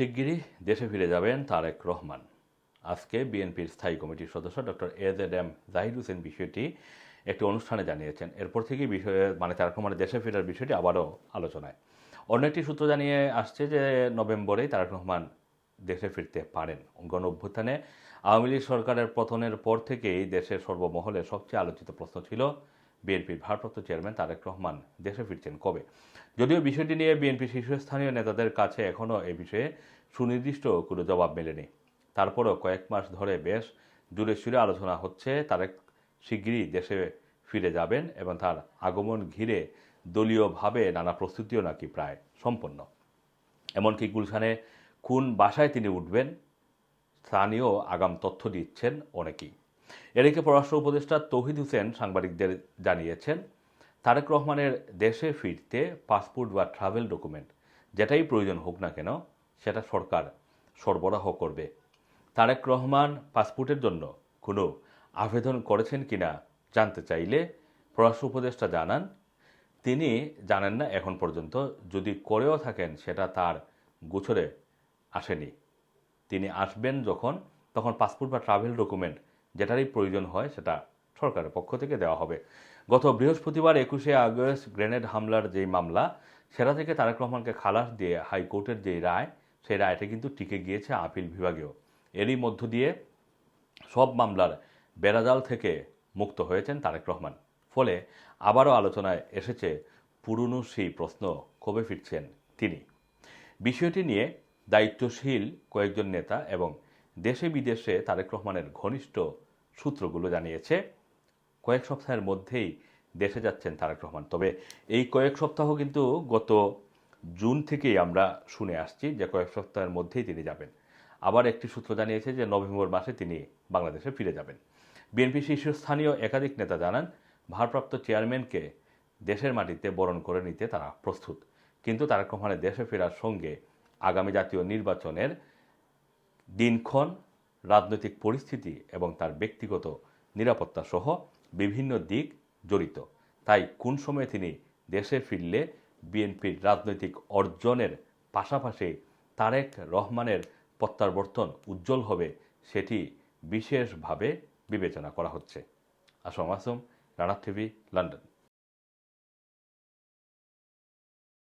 শিগগিরই দেশে ফিরে যাবেন তারেক রহমান। আজকে বিএনপির স্থায়ী কমিটির সদস্য doctor AZ M Zahir Hossain বিষয়টি একটি অনুষ্ঠানে জানিয়েছেন। এরপর থেকেই বিষয়ে মানে তারেক রহমানের দেশে ফেরার বিষয়টি আবারও আলোচনায়। অন্য একটি সূত্র জানিয়ে আসছে যে, নভেম্বরেই তারেক রহমান দেশে ফিরতে পারেন। গণ অভ্যুত্থানে আওয়ামী লীগ সরকারের পতনের পর থেকেই দেশের সর্বমহলে সবচেয়ে আলোচিত প্রশ্ন ছিল বিএনপির ভারপ্রাপ্ত চেয়ারম্যান তারেক রহমান দেশে ফিরছেন কবে? যদিও বিষয়টি নিয়ে বিএনপি শীর্ষস্থানীয় নেতাদের কাছে এখনও এ বিষয়ে সুনির্দিষ্ট কোনো জবাব মেলেনি। তারপরও কয়েক মাস ধরে বেশ জুড়ে সুরে আলোচনা হচ্ছে, তারেক শিগগিরই দেশে ফিরে যাবেন এবং তার আগমন ঘিরে দলীয়ভাবে নানা প্রস্তুতিও নাকি প্রায় সম্পন্ন। এমনকি গুলশানে কোন বাসায় তিনি উঠবেন, স্থানীয় আগাম তথ্য দিচ্ছেন অনেকেই। এদিকে পররাষ্ট্র উপদেষ্টা তৌহিদ হোসেন সাংবাদিকদের জানিয়েছেন, তারেক রহমানের দেশে ফিরতে পাসপোর্ট বা ট্রাভেল ডকুমেন্ট যেটাই প্রয়োজন হোক না কেন, সেটা সরকার সরবরাহ করবে। তারেক রহমান পাসপোর্টের জন্য কোনো আবেদন করেছেন কিনা জানতে চাইলে পররাষ্ট্র উপদেষ্টা জানান। তিনি জানেন না এখন পর্যন্ত, যদি করেও থাকেন সেটা তার গোছরে আসেনি। তিনি আসবেন যখন, তখন পাসপোর্ট বা ট্রাভেল ডকুমেন্ট যেটারই প্রয়োজন হয় সেটা সরকারের পক্ষ থেকে দেওয়া হবে। গত বৃহস্পতিবার একুশে আগস্ট গ্রেনেড হামলার যেই মামলা, সেটা থেকে তারেক রহমানকে খালাস দিয়ে হাইকোর্টের যে রায়, সেই রায়টা কিন্তু টিকে গিয়েছে আপিল বিভাগেও। এরই মধ্য দিয়ে সব মামলার বেড়াজাল থেকে মুক্ত হয়েছেন তারেক রহমান। ফলে আবারও আলোচনায় এসেছে পুরনো সেই প্রশ্ন কবে ফিরছেন তিনি। বিষয়টি নিয়ে দায়িত্বশীল কয়েকজন নেতা এবং দেশে বিদেশে তারেক রহমানের ঘনিষ্ঠ সূত্রগুলো জানিয়েছে, কয়েক সপ্তাহের মধ্যেই দেশে যাচ্ছেন তারেক রহমান। তবে এই কয়েক সপ্তাহ কিন্তু গত জুন থেকেই আমরা শুনে আসছি যে কয়েক সপ্তাহের মধ্যেই তিনি যাবেন। আবার একটি সূত্র জানিয়েছে যে নভেম্বর মাসে তিনি বাংলাদেশে ফিরে যাবেন। বিএনপি শীর্ষস্থানীয় একাধিক নেতা জানান, ভারপ্রাপ্ত চেয়ারম্যানকে দেশের মাটিতে বরণ করে নিতে তারা প্রস্তুত। কিন্তু তারেক রহমানের দেশে ফেরার সঙ্গে আগামী জাতীয় নির্বাচনের দিনক্ষণ, রাজনৈতিক পরিস্থিতি এবং তার ব্যক্তিগত নিরাপত্তা সহ বিভিন্ন দিক জড়িত। তাই কোন সময়ে তিনি দেশে ফিরলে বিএনপির রাজনৈতিক অর্জনের পাশাপাশি তারেক রহমানের প্রত্যাবর্তন উজ্জ্বল হবে সেটি বিশেষভাবে বিবেচনা করা হচ্ছে। Assam Assam, Rana TV, London.